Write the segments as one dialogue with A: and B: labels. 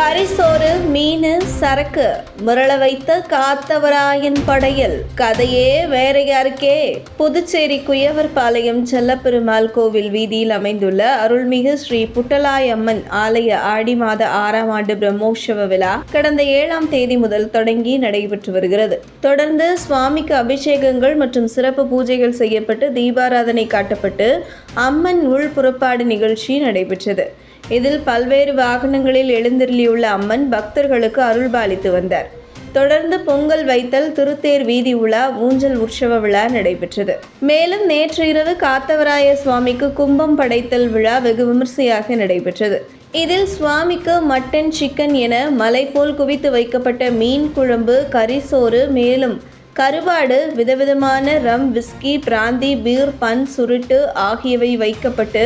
A: கரிசோறு மீன் சரக்கு. முரள வைத்த காத்தவராயன் படையில். கதையே வேற யாருக்கே. புதுச்சேரி குயவர்பாளையம் செல்லப்பெருமாள் கோவில் வீதியில் அமைந்துள்ள அருள்மிகு ஸ்ரீ புட்டலாயம்மன் ஆலய ஆடி மாத ஆறாம் ஆண்டு பிரம்மோற்சவ விழா கடந்த ஏழாம் தேதி முதல் தொடங்கி நடைபெற்று வருகிறது. தொடர்ந்து சுவாமிக்கு அபிஷேகங்கள் மற்றும் சிறப்பு பூஜைகள் செய்யப்பட்டு தீபாராதனை காட்டப்பட்டு அம்மன் உள் புறப்பாடு நிகழ்ச்சி நடைபெற்றது. இதில் பல்வேறு வாகனங்களில் எழுந்தருளியுள்ள அம்மன் பக்தர்களுக்கு அருள்பாலித்து வந்தார். தொடர்ந்து பொங்கல் வைத்தல் திருத்தேர் வீதி உலா ஊஞ்சல் உற்சவ விழா நடைபெற்றது. மேலும் நேற்று இரவு காத்தவராய சுவாமிக்கு கும்பம் படைத்தல் விழா வெகு விமர்சையாக நடைபெற்றது. இதில் சுவாமிக்கு மட்டன் சிக்கன் என மலை போல் குவித்து வைக்கப்பட்ட மீன் குழம்பு கரிசோறு மேலும் கருவாடு விதவிதமான ரம் விஸ்கி பிராந்தி பீர் பன் சுருட்டு ஆகியவை வைக்கப்பட்டு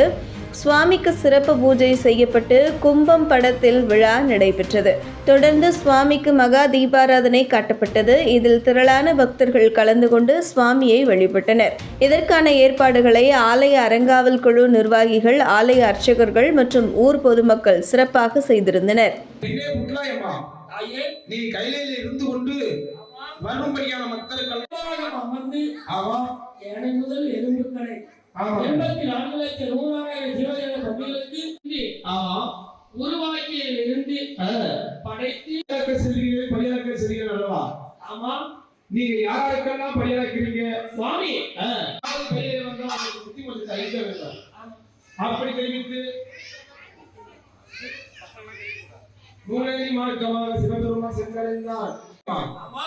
A: சுவாமிக்கு சிறப்பு பூஜை செய்யப்பட்டு கும்பம் படத்தில் விழா நடைபெற்றது. தொடர்ந்து சுவாமிக்கு மகா தீபாராதனை காட்டப்பட்டது. இதில் திரளான பக்தர்கள் கலந்து கொண்டு சுவாமியை வழிபட்டனர். இதற்கான ஏற்பாடுகளை ஆலய அறங்காவல் குழு நிர்வாகிகள் ஆலய அர்ச்சகர்கள் மற்றும் ஊர் பொதுமக்கள் சிறப்பாக செய்திருந்தனர்.
B: நீ இருந்து கொண்டு மக்களுக்கு
C: அமர்ந்து முதல் எண்பத்தி நான்கு லட்சம் நூறாயிரம் சிவஜன பகுதிகளுக்கு
B: ஆமா.
C: உருவாக்கியில் இருந்து படைத்து
B: செல்கிறீர்கள் பணியாக்க செல்கிறீர்கள் அல்லவா?
C: ஆமா.
B: நீங்க யாருக்கெல்லாம் பணியாக்கிறீங்க
C: சுவாமி.
B: புத்தி கொஞ்சம் தைக்க வேண்டும். அப்படி தெரிவித்து நூலேறி மார்க்கமாக சிவபெருமா சென்றடைந்தான்
C: ஆமா.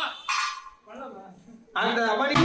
B: அந்த அமணி